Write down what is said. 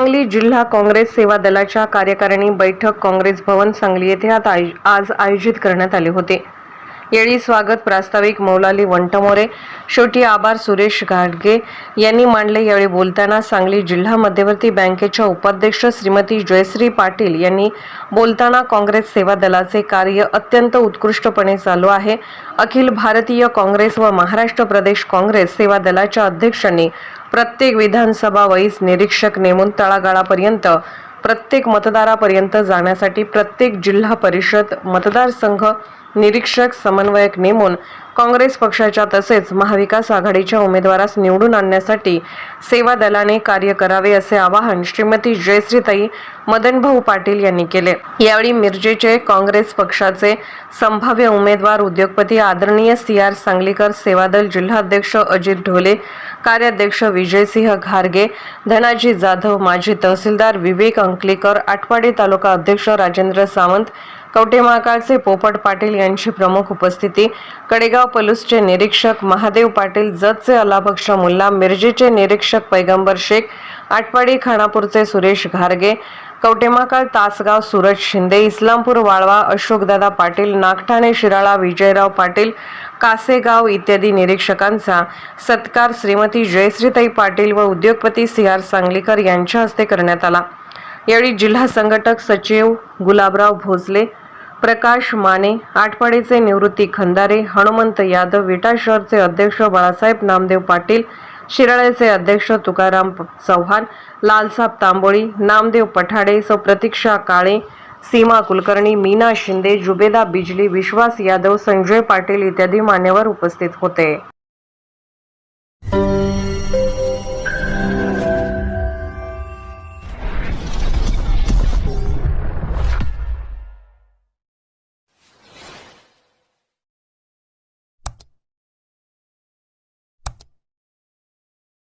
सांगली जिल्हा काँग्रेस सेवा दलाच्या कार्यकारिणी बैठक काँग्रेस भवन सांगली येथे आज आयोजित करण्यात आले होते. येळी स्वागत प्रास्ताविक मौलाली वंटमोरे शेवटी आभार सुरेश घाटगे यांनी मांडले यावेळी बोलताना सांगली जिल्हा मध्यवर्ती बँकेच्या उपाध्यक्ष श्रीमती जयश्री पाटील यांनी बोलताना काँग्रेस सेवा दलाचे कार्य अत्यंत उत्कृष्टपणे चालू आहे. अखिल भारतीय काँग्रेस व महाराष्ट्र प्रदेश काँग्रेस सेवा दलाच्या अध्यक्षांनी प्रत्येक विधानसभा वैस निरीक्षक नेमून तळागाळापर्यंत प्रत्येक मतदारापर्यंत जाण्यासाठी प्रत्येक जिल्हा परिषद मतदारसंघ निरीक्षक समन्वयक नेमून काँग्रेस पक्षाच्या तसेच महाविकास आघाडीच्या उमेदवारास निवडून आणण्यासाठी सेवा दलाने कार्य करावे असे आवाहन श्रीमती जयश्रीताई मदनभाऊ पाटील यांनी केले. यावेळी मिरजेचे काँग्रेस पक्षाचे संभाव्य उमेदवार उद्योगपती आदरणीय सी आर सांगलीकर सेवादल जिल्हाध्यक्ष अजित ढोले कार्याध्यक्ष विजयसिंह घारगे धनाजी जाधव माजी तहसीलदार विवेक अंकलेकर आटपाडी तालुका अध्यक्ष राजेंद्र सावंत कवठे महाकाळचे पोपट पाटील यांची प्रमुख उपस्थिती. कडेगाव पलूसचे निरीक्षक महादेव पाटील जतचे अलाबक्ष मुल्ला मिरजेचे निरीक्षक पैगंबर शेख आटपाडी खानापूरचे सुरेश घारगे कवटेमाकाळ तासगाव सूरज शिंदे इस्लामपूर वाळवा अशोकदादा पाटील नागठाणे शिराळा विजयराव पाटील कासेगाव इत्यादी निरीक्षकांचा सत्कार श्रीमती जयश्रीताई पाटील व उद्योगपती सी आर सांगलीकर यांच्या हस्ते करण्यात आला. यावेळी जिल्हा संघटक सचिव गुलाबराव भोसले प्रकाश माने आठवाडीचे निवृत्ती खंदारे हनुमंत यादव विटा शहरचे अध्यक्ष बाळासाहेब नामदेव पाटील शिराळ्याचे अध्यक्ष तुकाराम चव्हाण लालसाब तांबोळी नामदेव पठाडे सौ प्रतीक्षा काळे सीमा कुलकर्णी मीना शिंदे जुबेदा बिजली विश्वास यादव संजय पाटील इत्यादी मान्यवर उपस्थित होते.